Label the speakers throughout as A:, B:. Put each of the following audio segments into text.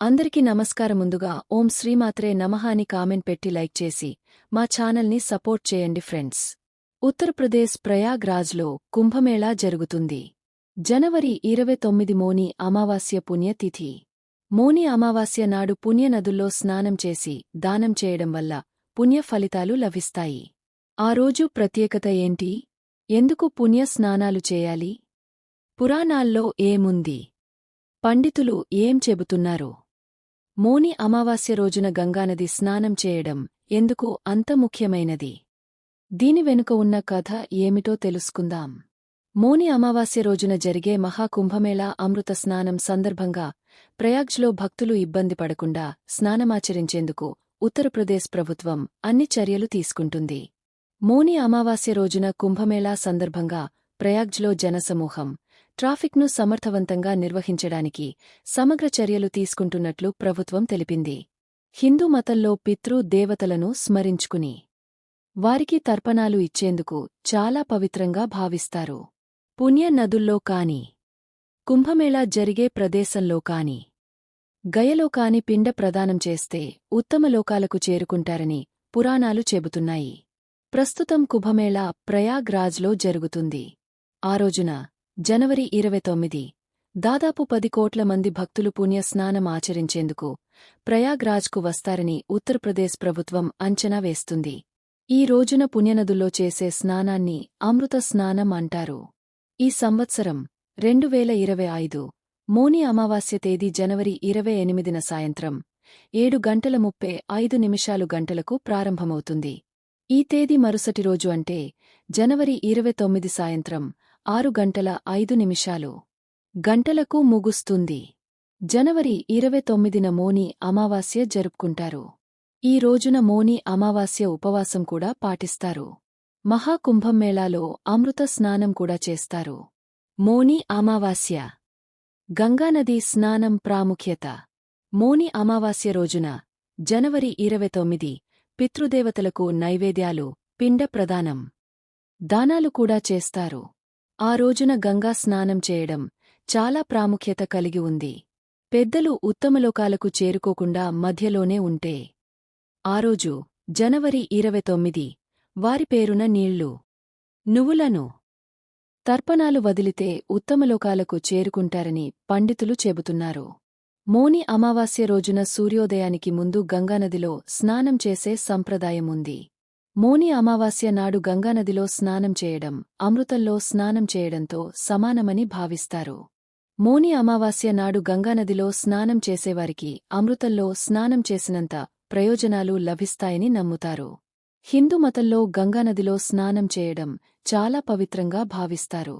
A: అందరికీ నమస్కారం ముందుగా ఓం శ్రీమాత్రే నమః అని కామెంట్ పెట్టి లైక్ చేసి మా ఛానల్ని సపోర్ట్ చేయండి ఫ్రెండ్స్. ఉత్తరప్రదేశ్ ప్రయాగ్రాజ్లో కుంభమేళా జరుగుతుంది. జనవరి ఇరవై తొమ్మిది మోని అమావాస్య పుణ్యతిథి. మోని అమావాస్య నాడు పుణ్యనదుల్లో స్నానం చేసి దానం చేయడం వల్ల పుణ్య ఫలితాలు లభిస్తాయి. ఆ రోజు ప్రత్యేకత ఏంటి? ఎందుకు పుణ్య స్నానాలు చేయాలి? పురాణాల్లో ఏముంది? పండితులు ఏం చెబుతున్నారు? మోని అమావాస్య రోజున గంగానది స్నానం చేయడం ఎందుకు అంత ముఖ్యమైనది? దీని వెనుక ఉన్న కథ ఏమిటో తెలుసుకుందాం. మోని అమావాస్య రోజున జరిగే మహాకుంభమేళా అమృత స్నానం సందర్భంగా ప్రయాగ్జ్లో భక్తులు ఇబ్బంది పడకుండా స్నానమాచరించేందుకు ఉత్తరప్రదేశ్ ప్రభుత్వం అన్ని చర్యలు తీసుకుంటుంది. మోని అమావాస్య రోజున కుంభమేళా సందర్భంగా ప్రయాగ్జ్లో జనసమూహం ట్రాఫిక్ను సమర్థవంతంగా నిర్వహించడానికి సమగ్ర చర్యలు తీసుకుంటున్నట్లు ప్రభుత్వం తెలిపింది. హిందూ మతంలో పితృ దేవతలను స్మరించుకుని వారికి తర్పణాలు ఇచ్చేందుకు చాలా పవిత్రంగా భావిస్తారు. పుణ్య నదుల్లో కాని కుంభమేళా జరిగే ప్రదేశంలో కాని గయలో కాని పిండ ప్రదానం చేస్తే ఉత్తమ లోకాలకు చేరుకుంటారని పురాణాలు చెబుతున్నాయి. ప్రస్తుతం కుంభమేళా ప్రయాగ్రాజ్లో జరుగుతుంది. ఆ రోజున జనవరి ఇరవై తొమ్మిది. దాదాపు పది కోట్ల మంది భక్తులు పుణ్యస్నానం ఆచరించేందుకు ప్రయాగ్రాజ్కు వస్తారని ఉత్తరప్రదేశ్ ప్రభుత్వం అంచనా వేస్తుంది. ఈ రోజున పుణ్యనదుల్లో చేసే స్నానాన్ని అమృత స్నానం అంటారు. ఈ సంవత్సరం రెండు వేల ఇరవై ఐదు మోని అమావాస్య తేదీ జనవరి ఇరవై ఎనిమిదిన సాయంత్రం ఏడు గంటల ముప్పై ఐదు నిమిషాలు గంటలకు ప్రారంభమవుతుంది. ఈ తేదీ మరుసటి రోజు అంటే జనవరి ఇరవై తొమ్మిది సాయంత్రం ఆరు గంటల ఐదు నిమిషాలు. గంటలకు ముగుస్తుంది. జనవరి ఇరవై తొమ్మిదిన మోని అమావాస్య జరుపుకుంటారు. ఈ రోజున మోని అమావాస్య ఉపవాసం కూడా పాటిస్తారు. మహాకుంభమేళాలో అమృత స్నానం కూడా చేస్తారు. మోని అమావాస్య. గంగానది స్నానం ప్రాముఖ్యత. మోని అమావాస్య రోజున జనవరి ఇరవై తొమ్మిది పితృదేవతలకు నైవేద్యాలు పిండ ప్రదానం. దానాలు కూడా చేస్తారు. ఆ రోజున గంగా స్నానం చేయడం చాలా ప్రాముఖ్యత కలిగి ఉంది. పెద్దలు ఉత్తమలోకాలకు చేరుకోకుండా మధ్యలోనే ఉంటే. ఆ రోజు జనవరి ఇరవై తొమ్మిది వారి పేరున నీళ్ళు. నువ్వులను తర్పణాలు వదిలితే ఉత్తమలోకాలకు చేరుకుంటారని పండితులు చెబుతున్నారు. మోని అమావాస్య రోజున సూర్యోదయానికి ముందు గంగానదిలో స్నానం చేసే సంప్రదాయముంది మోని అమావాస్య నాడు గంగానదిలో స్నానం చేయడం అమృతంలో స్నానం చేయడంతో సమానమని భావిస్తారు. మోని అమావాస్య నాడు గంగానదిలో స్నానం చేసేవారికి అమృతంలో స్నానం చేసినంత ప్రయోజనాలు లభిస్తాయని నమ్ముతారు. హిందూ మతంలో గంగానదిలో స్నానం చేయడం చాలా పవిత్రంగా భావిస్తారు.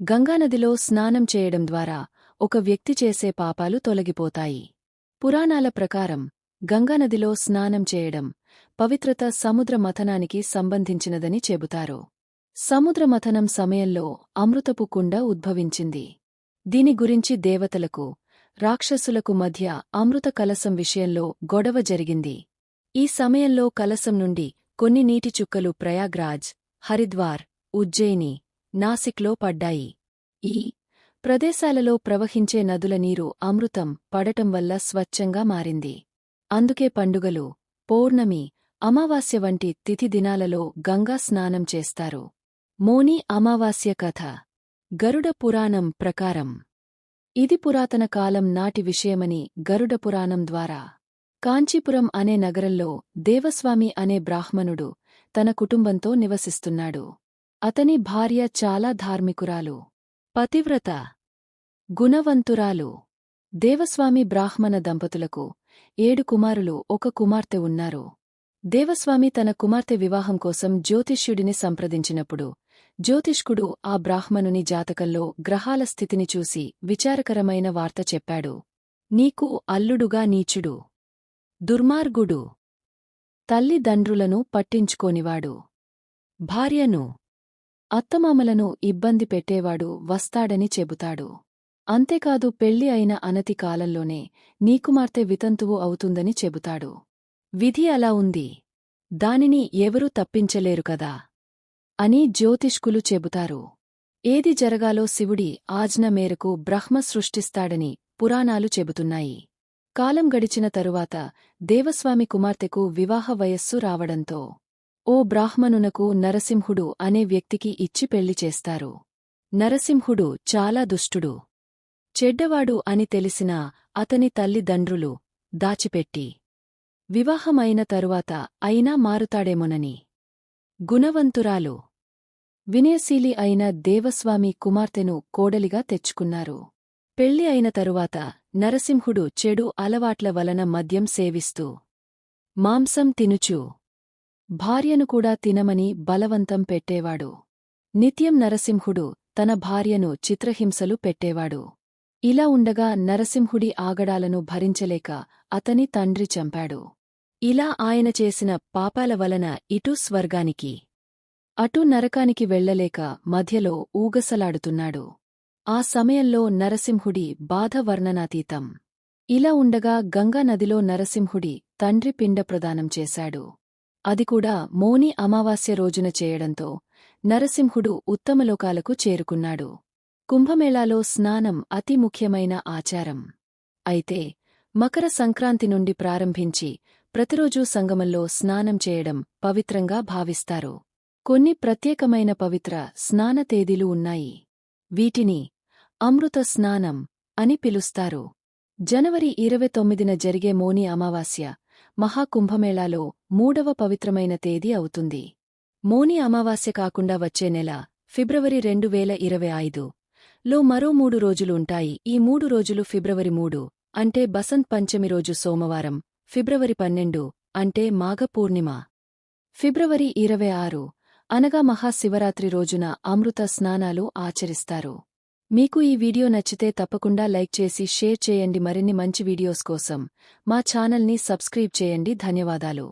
A: గంగానదిలో స్నానం చేయడం ద్వారా ఒక వ్యక్తి చేసే పాపాలు తొలగిపోతాయి. పురాణాల ప్రకారం గంగానదిలో స్నానం చేయడం పవిత్రత సముద్ర మథనానికి సంబంధించినదని చెబుతారు. సముద్ర మథనం సమయంలో అమృతపు కుండ ఉద్భవించింది. దీని గురించి దేవతలకు రాక్షసులకు మధ్య అమృత కలసం విషయంలో గొడవ జరిగింది. ఈ సమయంలో కలసం నుండి కొన్ని నీటి చుక్కలు ప్రయాగ్రాజ్ హరిద్వార్ ఉజ్జయిని నాసిక్లో పడ్డాయి. ఈ ప్రదేశాలలో ప్రవహించే నదుల నీరు అమృతం పడటం వల్ల స్వచ్ఛంగా మారింది. అందుకే పండుగలు పౌర్ణమి అమావాస్య వంటి తిథి దినాలలో గంగా స్నానం చేస్తారు. మోని అమావాస్య కథ. గరుడ పురాణం ప్రకారం. ఇది పురాతన కాలం నాటి విషయమని గరుడ పురాణం ద్వారా. కాంచీపురం అనే నగరంలో దేవస్వామి అనే బ్రాహ్మణుడు తన కుటుంబంతో నివసిస్తున్నాడు. అతని భార్య చాలా ధార్మికురాలు. పతివ్రత. గుణవంతురాలు. దేవస్వామి బ్రాహ్మణ దంపతులకు ఏడు కుమారులు ఒక కుమార్తె ఉన్నారు. దేవస్వామి తన కుమార్తె వివాహం కోసం జ్యోతిష్యుడిని సంప్రదించినప్పుడు జ్యోతిష్కుడు ఆ బ్రాహ్మణుని జాతకంలో గ్రహాల స్థితిని చూసి విచారకరమైన వార్త చెప్పాడు. నీకు అల్లుడుగా నీచుడు. దుర్మార్గుడు. తల్లిదండ్రులను పట్టించుకోనివాడు. భార్యను. అత్తమామలను ఇబ్బంది పెట్టేవాడు వస్తాడని చెబుతాడు. అంతేకాదు పెళ్ళి అయిన అనతి కాలంలోనే నీ కుమార్తె వితంతువు అవుతుందని చెబుతాడు. విధి అలా ఉంది. దానిని ఎవరూ తప్పించలేరు కదా? అని జ్యోతిష్కులు చెబుతారు. ఏది జరగాలో శివుడి ఆజ్ఞ మేరకు బ్రహ్మ సృష్టిస్తాడని పురాణాలు చెబుతున్నాయి. కాలం గడిచిన తరువాత దేవస్వామి కుమార్తెకు వివాహ వయస్సు రావడంతో ఓ బ్రాహ్మణునకు నరసింహుడు అనే వ్యక్తికి ఇచ్చి పెళ్ళి చేస్తారు. నరసింహుడు చాలా దుష్టుడు. చెడ్డవాడు అని తెలిసినా అతని తల్లిదండ్రులు దాచిపెట్టి వివాహమైన తరువాత అయినా మారుతాడేమోనని. గుణవంతురాలు. వినయశీలి అయిన దేవస్వామి కుమార్తెను కోడలిగా తెచ్చుకున్నారు. పెళ్ళి అయిన తరువాత నరసింహుడు చెడు అలవాట్ల వలన మద్యం సేవిస్తూ మాంసం తినుచూ భార్యను కూడా తినమని బలవంతం పెట్టేవాడు. నిత్యం నరసింహుడు తన భార్యను చిత్రహింసలు పెట్టేవాడు. ఇలా ఉండగా నరసింహుడి ఆగడాలను భరించలేక అతని తండ్రి చంపాడు. ఇలా ఆయన చేసిన పాపాల వలన ఇటు స్వర్గానికి అటు నరకానికి వెళ్ళలేక మధ్యలో ఊగసలాడుతున్నాడు. ఆ సమయంలో నరసింహుడి బాధ వర్ణనాతీతం. ఇలా ఉండగా గంగానదిలో నరసింహుడి తండ్రి పిండ ప్రదానం చేశాడు. అది కూడా మోని అమావాస్య రోజున చేయడంతో నరసింహుడు ఉత్తమలోకాలకు చేరుకున్నాడు. కుంభమేళాలో స్నానం అతి ముఖ్యమైన ఆచారం. అయితే మకర సంక్రాంతి నుండి ప్రారంభించి ప్రతిరోజూ సంగమంలో స్నానం చేయడం పవిత్రంగా భావిస్తారు. కొన్ని ప్రత్యేకమైన పవిత్ర స్నాన తేదీలు ఉన్నాయి. వీటిని అమృత స్నానం అని పిలుస్తారు. జనవరి ఇరవై తొమ్మిదిన జరిగే మోని అమావాస్య మహాకుంభమేళాలో మూడవ పవిత్రమైన తేదీ అవుతుంది. మోని అమావాస్య కాకుండా వచ్చే నెల ఫిబ్రవరి రెండు వేల ఇరవై ఐదు లో మరో మూడు రోజులు ఉంటాయి. ఈ మూడు రోజులు ఫిబ్రవరి మూడు అంటే బసంత్ పంచమి రోజు సోమవారం ఫిబ్రవరి పన్నెండు అంటే మాఘ పూర్ణిమ. ఫిబ్రవరి ఇరవై ఆరు అనగా మహాశివరాత్రి రోజున అమృత స్నానాలు ఆచరిస్తారు. మీకు ఈ వీడియో నచ్చితే తప్పకుండా లైక్ చేసి షేర్ చేయండి. మరిన్ని మంచి వీడియోస్ కోసం మా ఛానల్ని సబ్స్క్రైబ్ చేయండి. ధన్యవాదాలు.